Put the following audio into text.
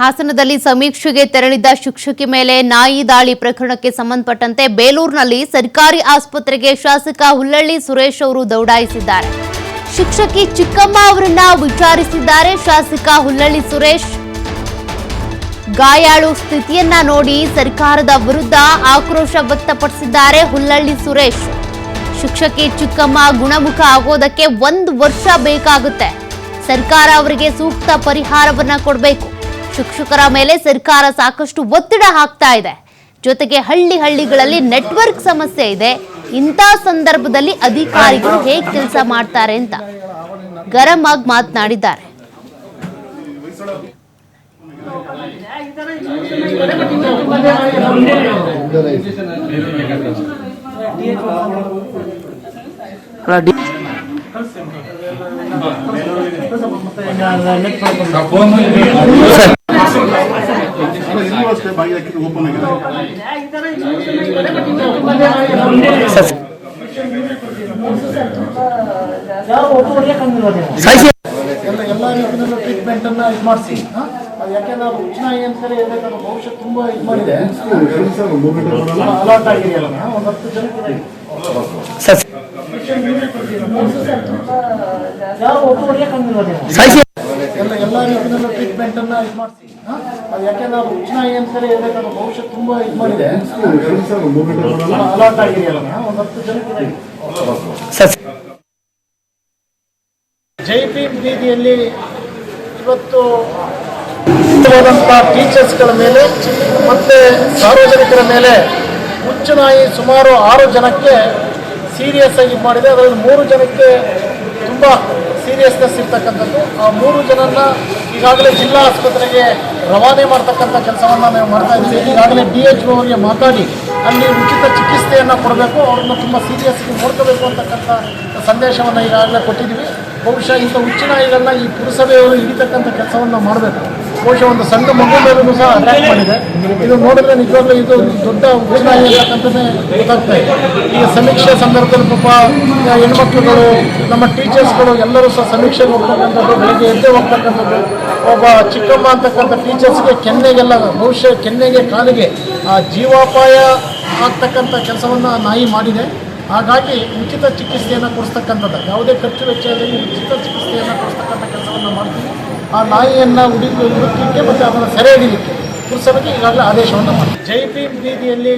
ಹಾಸನದಲ್ಲಿ ಸಮೀಕ್ಷೆಗೆ ತೆರಳಿದ್ದ ಶಿಕ್ಷಕಿ ಮೇಲೆ ನಾಯಿ ದಾಳಿ ಪ್ರಕರಣಕ್ಕೆ ಸಂಬಂಧಪಟ್ಟಂತೆ ಬೇಲೂರಿನಲ್ಲಿ ಸರ್ಕಾರಿ ಆಸ್ಪತ್ರೆಗೆ ಶಾಸಕ ಹುಲ್ಲಳ್ಳಿ ಸುರೇಶ್ ಅವರು ದೌಡಾಯಿಸಿದ್ದಾರೆ. ಶಿಕ್ಷಕಿ ಚಿಕ್ಕಮ್ಮ ಅವರನ್ನ ವಿಚಾರಿಸಿದ್ದಾರೆ ಶಾಸಕ ಹುಲ್ಲಳ್ಳಿ ಸುರೇಶ್. ಗಾಯಾಳು ಸ್ಥಿತಿಯನ್ನ ನೋಡಿ ಸರ್ಕಾರದ ವಿರುದ್ಧ ಆಕ್ರೋಶ ವ್ಯಕ್ತಪಡಿಸಿದ್ದಾರೆ ಹುಲ್ಲಳ್ಳಿ ಸುರೇಶ್. ಶಿಕ್ಷಕಿ ಚಿಕ್ಕಮ್ಮ ಗುಣಮುಖ ಆಗೋದಕ್ಕೆ ಒಂದು ವರ್ಷ ಬೇಕಾಗುತ್ತೆ. ಸರ್ಕಾರ ಅವರಿಗೆ ಸೂಕ್ತ ಪರಿಹಾರವನ್ನ ಕೊಡಬೇಕು. ಶಿಕ್ಷಕರ ಮೇಲೆ ಸರ್ಕಾರ ಸಾಕಷ್ಟು ಒತ್ತಡ ಹಾಕ್ತಾ ಇದೆ. ಜೊತೆಗೆ ಹಳ್ಳಿ ಹಳ್ಳಿಗಳಲ್ಲಿ ನೆಟ್ವರ್ಕ್ ಸಮಸ್ಯೆ ಇದೆ. ಇಂಥ ಸಂದರ್ಭದಲ್ಲಿ ಅಧಿಕಾರಿಗಳು ಹೇಗೆ ಕೆಲಸ ಮಾಡ್ತಾರೆ ಅಂತ ಗರಂ ಆಗಿ ಮಾತನಾಡಿದ್ದಾರೆ. ಇನ್ನೂ ಅಷ್ಟೇ ಓಪನ್ ಆಗಿದೆ ಎಲ್ಲ ಎಲ್ಲ ರೀತಿಯಲ್ಲೂ ಟ್ರೀಟ್ಮೆಂಟ್ ಅನ್ನ ಇದು ಮಾಡಿಸಿ ಯಾಕೆಂದ್ರೆ ಅದು ಅಂತೇಳಿ ಹೇಳ್ಬೇಕಾದ್ರೆ ಬಹುಶಃ ತುಂಬಾ ಇದು ಮಾಡಿದೆ. ಅಲರ್ಟ್ ಆಗಿದೆಯಲ್ಲ ಒಂದು ಹತ್ತು ಜನಕ್ಕೆ ಯಾರು ಒಟ್ಟು ಎಲ್ಲ ಎಲ್ಲ ರೀತಿಯಲ್ಲೂ ಟ್ರೀಟ್ಮೆಂಟ್ ಅನ್ನ ಇದು ಮಾಡಿಸಿ. ಯಾಕೆಂದ್ರೆ ಅದು ಉಚ್ಚನಾಯಿ ಅಂತೇಳಿ ಹೇಳ್ಬೇಕಾದ್ರೆ ಬಹುಶಃ ತುಂಬಾ ಇದು ಮಾಡಿದೆ. ಅಲರ್ಟ್ ಆಗಿದೆಯಲ್ಲ ಒಂದು ಹತ್ತು ಜನಕ್ಕೆ ಜೈ ಭೀಮ್ ಬೀದಿಯಲ್ಲಿ ಇವತ್ತು ಟೀಚರ್ಸ್ಗಳ ಮೇಲೆ ಮತ್ತು ಸಾರ್ವಜನಿಕರ ಮೇಲೆ ಹುಚ್ಚುನಾಯಿ ಸುಮಾರು ಆರು ಜನಕ್ಕೆ ಸೀರಿಯಸ್ ಆಗಿ ಮಾಡಿದೆ. ಅದರಲ್ಲಿ ಮೂರು ಜನಕ್ಕೆ ತುಂಬ ಸೀರಿಯಸ್ನೆಸ್ ಇರ್ತಕ್ಕಂಥದ್ದು. ಆ ಮೂರು ಜನನ್ನ ಈಗಾಗಲೇ ಜಿಲ್ಲಾ ಆಸ್ಪತ್ರೆಗೆ ರವಾನೆ ಮಾಡ್ತಕ್ಕಂಥ ಕೆಲಸವನ್ನು ನಾವು ಮಾಡ್ತಾ ಇದ್ದೀವಿ. ಈಗಾಗಲೇ ಡಿ ಎಚ್ ಅವರಿಗೆ ಮಾತಾಡಿ ಅಲ್ಲಿ ಉಚಿತ ಚಿಕಿತ್ಸೆಯನ್ನು ಕೊಡಬೇಕು. ಅವ್ರನ್ನ ತುಂಬ ಆಗಿ ನೋಡ್ಕೋಬೇಕು ಅಂತಕ್ಕಂಥ ಸಂದೇಶವನ್ನು ಈಗಾಗಲೇ ಕೊಟ್ಟಿದ್ದೀವಿ. ಬಹುಶಃ ಇಂಥ ನಾಯಿಗಳನ್ನ ಈ ಪುರಸಭೆಯವರು ಹಿಡಿತಕ್ಕಂಥ ಕೆಲಸವನ್ನು ಮಾಡಬೇಕು. ಬಹುಶಃ ಒಂದು ಸಣ್ಣ ಮಗು ಮೇಲೂ ಸಹ ಅಟ್ಯಾಕ್ ಮಾಡಿದೆ. ಇದು ನೋಡಿದ್ರೆ ನಿಜವಾಗ್ಲೂ ಇದು ದೊಡ್ಡ ನಾಯಿ ಅಂತಕ್ಕಂಥದ್ದೇ ಗೊತ್ತಾಗ್ತಾ ಇದೆ. ಈಗ ಸಮೀಕ್ಷೆ ಸಂದರ್ಭದಲ್ಲಿ ಪಾಪ ಹೆಣ್ಮಕ್ಳುಗಳು, ನಮ್ಮ ಟೀಚರ್ಸ್ಗಳು ಎಲ್ಲರೂ ಸಹ ಸಮೀಕ್ಷೆಗೆ ಹೋಗ್ತಕ್ಕಂಥದ್ದು ಬೆಳಗ್ಗೆ ಎದ್ದೇ ಹೋಗ್ತಕ್ಕಂಥದ್ದು. ಒಬ್ಬ ಚಿಕ್ಕಮ್ಮ ಅಂತಕ್ಕಂಥ ಟೀಚರ್ಸ್ಗೆ ಕೆನ್ನೆಗೆಲ್ಲ ಬಹುಶಃ ಕೆನ್ನೆಗೆ, ಕಾಲಿಗೆ ಆ ಜೀವಾಪಾಯ ಆಗ್ತಕ್ಕಂಥ ಕೆಲಸವನ್ನು ನಾಯಿ ಮಾಡಿದೆ. ಹಾಗಾಗಿ ಉಚಿತ ಚಿಕಿತ್ಸೆಯನ್ನು ಕೊಡಿಸ್ತಕ್ಕಂಥದ್ದು. ಯಾವುದೇ ಖರ್ಚು ವೆಚ್ಚದಲ್ಲಿ ಉಚಿತ ಚಿಕಿತ್ಸೆಯನ್ನು ಕೊಡಿಸ್ತಕ್ಕಂಥ ಕೆಲಸವನ್ನು ಮಾಡ್ತೀವಿ. ಆ ನಾಯಿಯನ್ನು ಉಡಿ ಮತ್ತು ಅದನ್ನು ಸೆರೆ ಹಿಡಿಯಲಿಕ್ಕೆ ಪುರಸಭೆಗೆ ಈಗಾಗಲೇ ಆದೇಶವನ್ನು ಮಾಡಿ ಜೈ ಭೀಮ್ ಬೀದಿಯಲ್ಲಿ